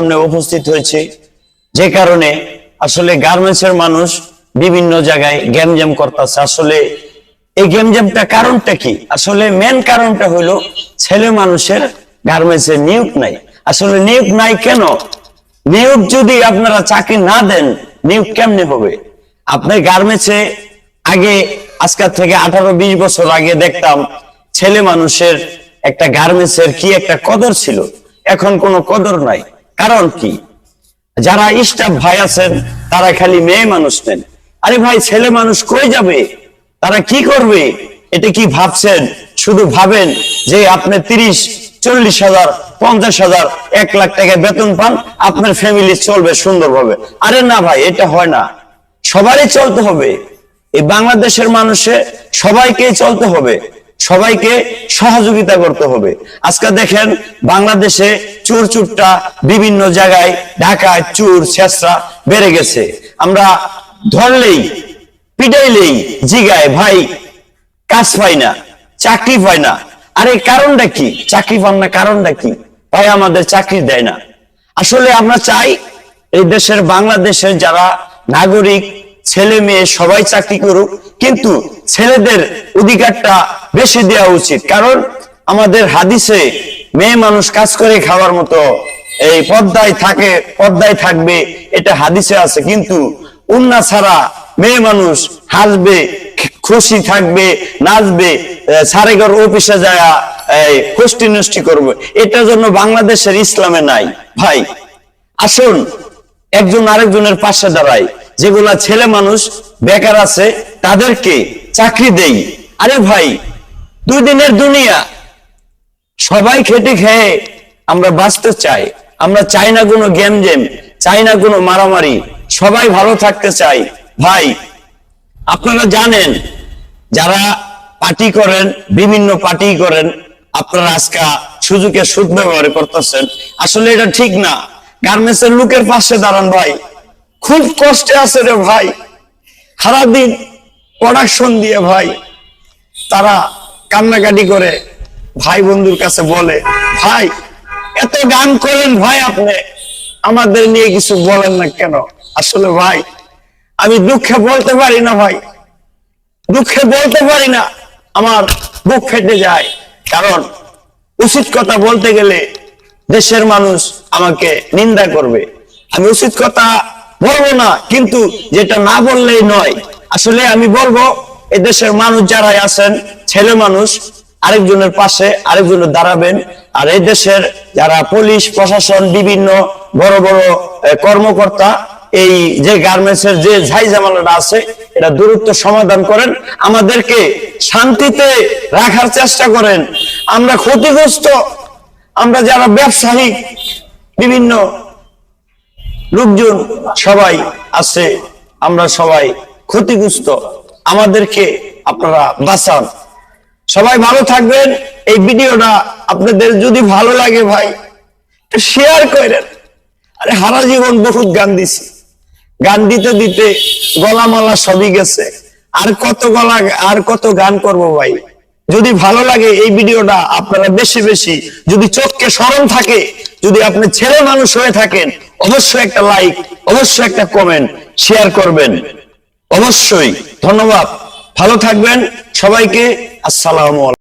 সামনে উপস্থিত হয়েছে। যে কারণে আসলে গার্মেন্টসের মানুষ বিভিন্ন জায়গায় গ্যামজ্যাম করতেছে। আসলে এই গ্যামজ্যামটা কারণটা কি? আসলে মেন কারণটা হলো ছেলে মানুষের গার্মেন্টসে নিয়োগ নাই। আসলে নিয়োগ নাই কেন? নিয়োগ যদি আপনারা চাকরি না দেন, নিয়োগ কেমনে হবে? আপনার গার্মেন্টসে আগে, আজকাল থেকে আঠারো, বিশ বছর আগে দেখতাম ছেলে মানুষের একটা গার্মেন্টসের কি একটা কদর ছিল। এখন কোনো কদর নাই। কারণ কি? যারা স্টাফ ভাই আছেন, তারা খালি মেয়ে মানুষ নেন। আরে ভাই, ছেলে মানুষ কই যাবে? তারা কি করবে? এটা কি ভাবছেন? শুধু ভাবেন যে আপনি তিরিশ, চল্লিশ হাজার, পঞ্চাশ হাজার, এক লাখ টাকা বেতন পান, আপনার ফ্যামিলি চলবে সুন্দরভাবে। আরে না ভাই, এটা হয় না। সবারই চলতে হবে। এই বাংলাদেশের মানুষে সবাইকে চলতে হবে। সবাইকে সহযোগিতা করতে হবে। আজকে দেখেন বাংলাদেশে চোর চুরটা বিভিন্ন জায়গায়, ঢাকায় চুর ছেসরা বেড়ে গেছে। আমরা ধরলেই, পিটাইলেই জিগায়, ভাই, কাজ পাই না, চাকরি পাই না। আরে কারণটা কি? চাকরি পান না কারণটা কি? ভাই, আমাদের চাকরি দেয় না। আসলে আমরা চাই এই দেশের, বাংলাদেশের যারা নাগরিক ছেলে মেয়ে সবাই চাকরি করুক, কিন্তু ছেলেদের অধিকারটা বেশি দেওয়া উচিত। কারণ আমাদের হাদিসে মেয়ে মানুষ কাজ করে খাওয়ার মতো এই পদ্মায় থাকে পদ্মায় থাকবে, এটা হাদিসে আছে। কিন্তু উন্না ছাড়া মেয়ে মানুষ হাসবে, খুশি থাকবে, নাচবে সারেগর অফিসে যায় কুষ্টি নষ্টি করবে। এটার জন্য বাংলাদেশের ইসলামে নাই। ভাই, আসুন, একজন আরেকজনের পাশে দাঁড়াই। যেগুলা ছেলে মানুষ বেকার আছে তাদেরকে চাকরি দেই? আরে ভাই, দুই দিনের দুনিয়া। সবাই খেটে খেয়ে আমরা বাঁচতে চাই। আমরা চাই না কোনো গেম জেম, চাই না কোনো মারামারি। সবাই ভালো থাকতে চাই। ভাই, আপনারা জানেন, যারা পার্টি করেন, বিভিন্ন পার্টি করেন, আপনারা আজকে সুযোগের সুদ ব্যবহার করতেছেন। আসলে এটা ঠিক না। গার্মেন্টস এর লোকের পাশে দাঁড়ান ভাই। খুব কষ্টে আছে রে ভাই। সারাদিন প্রোডাকশন দিয়ে ভাই, তারা কান্নাকাটি করে। ভাই বন্ধুর কাছে বলে, ভাই, এত গান করেন ভাই আপনি। আমাদের নিয়ে কিছু বলেন না কেন? আসলে ভাই, আমি দুঃখে বলতে পারি না ভাই। দুঃখে বলতে পারি না, আমার বুক ফেটে যায়। কারণ উচিত কথা বলতে গেলে দেশের মানুষ আমাকে নিন্দা করবে। আমি উচিত কথা বলব না, কিন্তু যেটা না বললেই নয়। আসলে আমি বলব এ দেশের মানুষ যারা আছেন, ছেলে মানুষ, আরেকজনের পাশে আরেকজনের দাঁড়াবেন, আর এই দেশের যারা পুলিশ, প্রশাসন, বিভিন্ন বড় বড় কর্মকর্তা, এই যে গার্মেন্টস এর যে ঝাই ঝামেলাটা আছে, এটা দূরত্ব সমাধান করেন। আমাদেরকে শান্তিতে রাখার চেষ্টা করেন। আমরা ক্ষতিগ্রস্ত, আমরা যারা ব্যবসায়ী, বিভিন্ন লোকজন সবাই আছে, আমরা সবাই ক্ষতিগ্রস্ত। আমাদেরকে আপনারা বাঁচান। সবাই ভালো থাকবেন। এই ভিডিওটা আপনাদের যদি ভালো লাগে ভাই শেয়ার করেন। আরে, হারা জীবন বহুত গান দিছি গান দিতে দিতে গলা মালা সবই গেছে। আর কত গলা, আর কত গান করব ভাই? যদি ভালো লাগে এই ভিডিওটা আপনারা বেশি বেশি যদি চোখকে স্মরণ থাকে, যদি আপনি ছেলে মানুষ হয়ে থাকেন, অবশ্যই একটা লাইক অবশ্যই একটা কমেন্ট শেয়ার করবেন। অবশ্যই, ধন্যবাদ। ভালো থাকবেন, সবাইকে আসসালামু আলাইকুম।